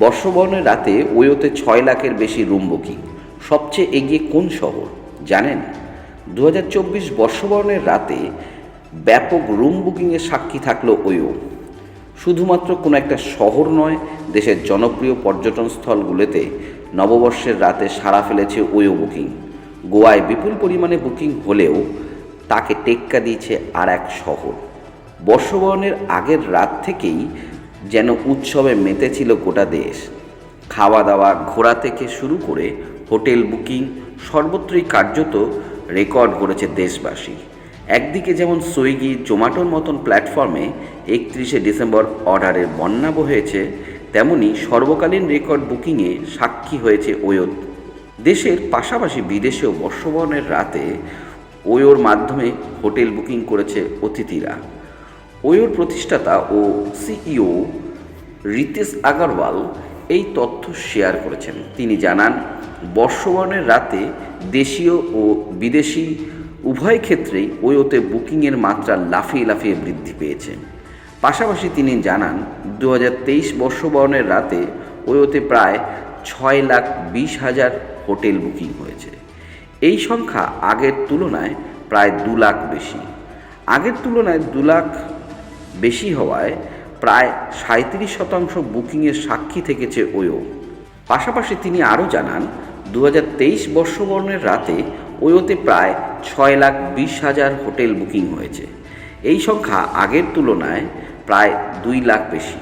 বর্ষবরণের রাতে ওয়োতে ছয় লাখের বেশি রুম বুকিং সবচেয়ে এগিয়ে কোন শহর, জানেন? দু হাজার চব্বিশ বর্ষবরণের রাতে ব্যাপক রুম বুকিংয়ের সাক্ষী থাকল ওয়ো শুধুমাত্র কোনো একটা শহর নয়, দেশের জনপ্রিয় পর্যটন স্থলগুলোতে নববর্ষের রাতে সাড়া ফেলেছে ওয়ো বুকিং। গোয়ায় বিপুল পরিমাণে বুকিং হলেও তাকে টেক্কা দিয়েছে আর এক শহর। বর্ষবরণের আগের রাত থেকেই যেন উৎসবে মেতেছিল গোটা দেশ। খাওয়া দাওয়া ঘোরা থেকে শুরু করে হোটেল বুকিং সর্বত্রই কার্যত রেকর্ড করেছে দেশবাসী। একদিকে যেমন সুইগি, জোম্যাটোর মতন প্ল্যাটফর্মে একত্রিশে ডিসেম্বর অর্ডারের বন্যা বহেছে তেমনি সর্বকালীন রেকর্ড বুকিংয়ে সাক্ষী হয়েছে ওয়ত। দেশের পাশাপাশি বিদেশেও বর্ষবরণের রাতে ওয়োর মাধ্যমে হোটেল বুকিং করেছে অতিথিরা। ওয়োর প্রতিষ্ঠাতা ও সিইও রিতেশ আগরওয়াল এই তথ্য শেয়ার করেছেন। তিনি জানান, বর্ষবরণের রাতে দেশীয় ও বিদেশি উভয় ক্ষেত্রেই ওয়োতে বুকিংয়ের মাত্রা লাফিয়ে লাফিয়ে বৃদ্ধি পেয়েছে। পাশাপাশি তিনি জানান দু হাজার তেইশ বর্ষবরণের রাতে ওয়োতে প্রায় ছয় লাখ বিশ হাজার হোটেল বুকিং হয়েছে। এই সংখ্যা আগের তুলনায় প্রায় দু লাখ বেশি। আগের তুলনায় দু লাখ বেশি হওয়ায় প্রায় সাঁত্রিশ শতাংশ বুকিংয়ের সাক্ষী থেকেছে ওয়ো। পাশাপাশি তিনি আরও জানান দু হাজার তেইশ বর্ষবরণের রাতে ওয়োতে প্রায় ছয় লাখ বিশ হাজার হোটেল বুকিং হয়েছে। এই সংখ্যা আগের তুলনায় প্রায় দুই লাখ বেশি।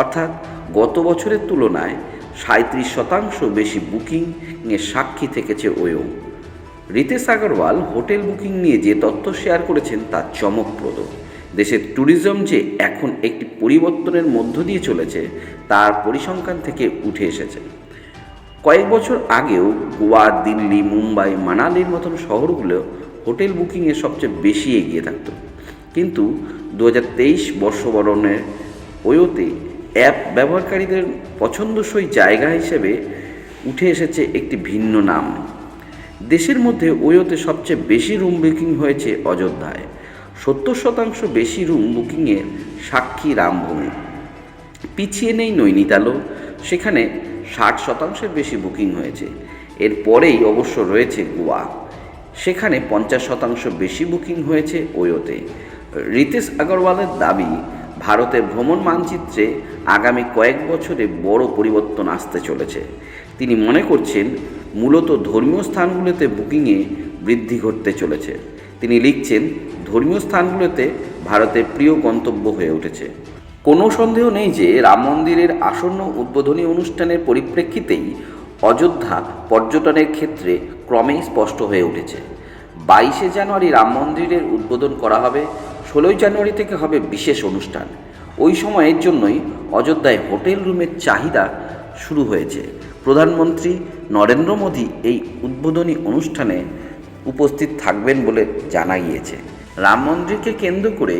অর্থাৎ গত বছরের তুলনায় সাঁত্রিশ শতাংশ বেশি বুকিংয়ের সাক্ষী থেকেছে OYO. Ritesh Agarwal hotel booking নিয়ে যে তথ্য শেয়ার করেছেন তা চমকপ্রদ। দেশের ট্যুরিজম যে এখন একটি পরিবর্তনের মধ্য দিয়ে চলেছে, তার পরিসংখ্যান থেকে উঠে এসেছে। কয়েক বছর আগেও গোয়া, দিল্লি, মুম্বাই, মানালির মতন শহরগুলো হোটেল বুকিংয়ে সবচেয়ে বেশি এগিয়ে থাকত। কিন্তু দু হাজার তেইশ বর্ষবরণের ওয়োতে অ্যাপ ব্যবহারকারীদের পছন্দসই জায়গা হিসেবে উঠে এসেছে একটি ভিন্ন নাম। দেশের মধ্যে ওয়োতে সবচেয়ে বেশি রুম বুকিং হয়েছে অযোধ্যায়। সত্তর শতাংশ বেশি রুম বুকিংয়ের সাক্ষী রামভূমি। পিছিয়ে নেই নৈনিতালও। সেখানে ষাট শতাংশের বেশি বুকিং হয়েছে। এরপরেই অবশ্য রয়েছে গোয়া। সেখানে পঞ্চাশ শতাংশ বেশি বুকিং হয়েছে ওয়োতে। রিতেশ আগরওয়ালের দাবি ভারতের ভ্রমণ মানচিত্রে আগামী কয়েক বছরে বড় পরিবর্তন আসতে চলেছে। তিনি মনে করছেন, মূলত ধর্মীয় স্থানগুলোতে বুকিংয়ে বৃদ্ধি ঘটতে চলেছে। তিনি লিখছেন, ধর্মীয় স্থানগুলোতে ভারতের প্রিয় গন্তব্য হয়ে উঠেছে। কোনো সন্দেহ নেই যে রাম মন্দিরের আসন্ন উদ্বোধনী অনুষ্ঠানের পরিপ্রেক্ষিতেই অযোধ্যা পর্যটনের ক্ষেত্রে ক্রমেই স্পষ্ট হয়ে উঠেছে। বাইশে জানুয়ারি রাম মন্দিরের উদ্বোধন করা হবে, ষোলোই জানুয়ারি থেকে হবে বিশেষ অনুষ্ঠান। ওই সময়ের জন্যই অযোধ্যায় হোটেল রুমের চাহিদা শুরু হয়েছে। প্রধানমন্ত্রী নরেন্দ্র মোদী এই উদ্বোধনী অনুষ্ঠানে উপস্থিত থাকবেন বলে জানা গিয়েছে রাম মন্দিরকে কেন্দ্র করে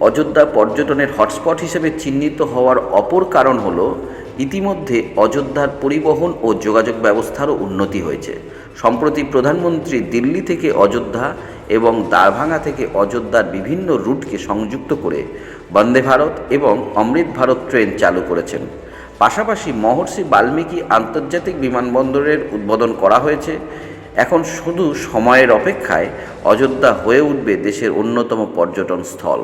অযোধ্যা পর্যটনের হটস্পট হিসেবে চিহ্নিত হওয়ার অপর কারণ হল, ইতিমধ্যে অযোধ্যার পরিবহন ও যোগাযোগ ব্যবস্থারও উন্নতি হয়েছে। সম্প্রতি প্রধানমন্ত্রী দিল্লি থেকে অযোধ্যা এবং দারভাঙ্গা থেকে অযোধ্যার বিভিন্ন রুটকে সংযুক্ত করে বন্দে ভারত এবং অমৃত ভারত ট্রেন চালু করেছেন। পাশাপাশি মহর্ষি বাল্মীকি আন্তর্জাতিক বিমানবন্দরের উদ্বোধন করা হয়েছে এখন শুধু সময়ের অপেক্ষায় অযোধ্যা হয়ে উঠবে দেশের অন্যতম পর্যটন স্থল।